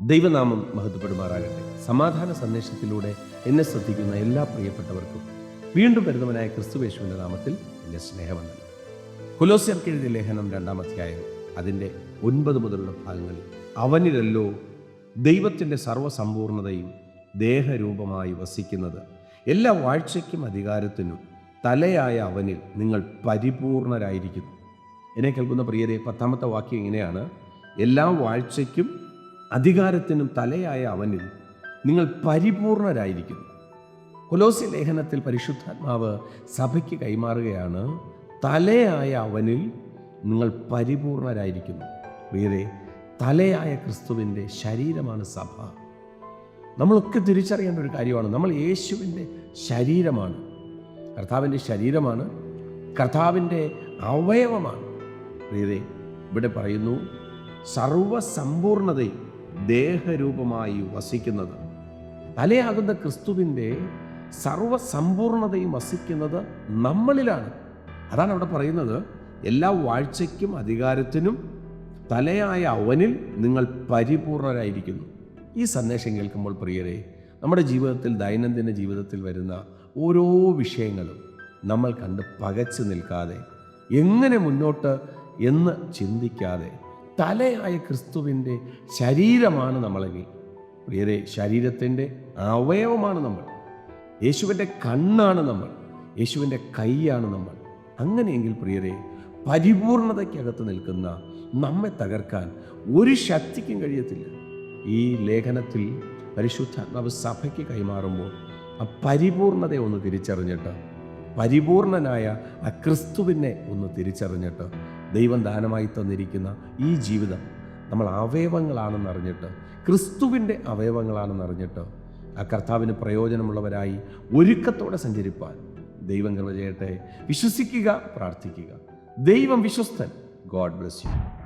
ദൈവനാമം മഹത്വപ്പെടുമാറാകട്ടെ. സമാധാന സന്ദേശത്തിലൂടെ എന്നെ ശ്രദ്ധിക്കുന്ന എല്ലാ പ്രിയപ്പെട്ടവർക്കും വീണ്ടും വരുന്നവനായ ക്രിസ്തുവേശുവിന്റെ നാമത്തിൽ എന്റെ സ്നേഹമുണ്ട് കുലോസ്യർക്കെഴുതിയ ലേഖനം രണ്ടാം അധ്യായം അതിന്റെ ഒൻപത് മുതലുള്ള ഭാഗങ്ങളിൽ അവനിലല്ലോ ദൈവത്തിന്റെ സർവസമ്പൂർണതയും ദേഹരൂപമായി വസിക്കുന്നത്. എല്ലാ വാഴ്ചയ്ക്കും അധികാരത്തിനും തലയായ അവനിൽ നിങ്ങൾ പരിപൂർണരായിരിക്കുന്നു. എന്നെ കേൾക്കുന്ന പ്രിയരെ പത്താമത്തെ വാക്യം ഇങ്ങനെയാണ്. എല്ലാ വാഴ്ചയ്ക്കും അധികാരത്തിനും തലയായ അവനിൽ നിങ്ങൾ പരിപൂർണരായിരിക്കുന്നു. കൊലോസി ലേഖനത്തിൽ പരിശുദ്ധാത്മാവ് സഭയ്ക്ക് കൈമാറുകയാണ് തലയായ അവനിൽ നിങ്ങൾ പരിപൂർണരായിരിക്കുന്നു. വേറെ തലയായ ക്രിസ്തുവിന്റെ ശരീരമാണ് സഭ. നമ്മളൊക്കെ തിരിച്ചറിയേണ്ട ഒരു കാര്യമാണ് നമ്മൾ യേശുവിന്റെ ശരീരമാണ്. കർത്താവിന്റെ ശരീരമാണ് കർത്താവിന്റെ അവയവമാണ്. വേറെ ഇവിടെ പറയുന്നു സർവസമ്പൂർണതയും ദേഹരൂപമായി വസിക്കുന്നത്. തലയാകുന്ന ക്രിസ്തുവിന്റെ സർവസമ്പൂർണതയും വസിക്കുന്നത് നമ്മളിലാണ്. അതാണ് അവിടെ പറയുന്നത്. എല്ലാ വാഴ്ചയ്ക്കും അധികാരത്തിനും തലയായ അവനിൽ നിങ്ങൾ പരിപൂർണരായിരിക്കുന്നു. ഈ സന്ദേശം കേൾക്കുമ്പോൾ പ്രിയരെ നമ്മുടെ ജീവിതത്തിൽ ദൈനംദിന ജീവിതത്തിൽ വരുന്ന ഓരോ വിഷയങ്ങളും നമ്മൾ കണ്ട് പകച്ചു നിൽക്കാതെ എങ്ങനെ മുന്നോട്ട് എന്ന് ചിന്തിക്കാതെ തലയായ ക്രിസ്തുവിന്റെ ശരീരമാണ് നമ്മളെങ്കിൽ. പ്രിയരെ ശരീരത്തിന്റെ അവയവമാണ് നമ്മൾ. യേശുവിന്റെ കണ്ണാണ് നമ്മൾ. യേശുവിന്റെ കൈയാണ് നമ്മൾ. അങ്ങനെയെങ്കിൽ പ്രിയരെ പരിപൂർണതയ്ക്കകത്ത് നിൽക്കുന്ന നമ്മെ തകർക്കാൻ ഒരു ശക്തിക്കും കഴിയത്തില്ല. ഈ ലേഖനത്തിൽ പരിശുദ്ധാത്മാവ് സഭയ്ക്ക് കൈമാറുമ്പോൾ ആ പരിപൂർണത ഒന്ന് തിരിച്ചറിഞ്ഞിട്ട് പരിപൂർണനായ ആ ക്രിസ്തുവിനെ ഒന്ന് തിരിച്ചറിഞ്ഞിട്ട് ദൈവം ദാനമായി തന്നിരിക്കുന്ന ഈ ജീവിതം നമ്മൾ അവയവങ്ങളാണെന്ന് അറിഞ്ഞിട്ട് ക്രിസ്തുവിന്റെ അവയവങ്ങളാണെന്ന് അറിഞ്ഞിട്ട് ആ കർത്താവിന് പ്രയോജനമുള്ളവരായി ഒരുക്കത്തോടെ സഞ്ചരിപ്പാൻ ദൈവം കൃപ ചെയ്യട്ടെ. വിശ്വസിക്കുക പ്രാർത്ഥിക്കുക. ദൈവം വിശ്വസ്തൻ. God bless you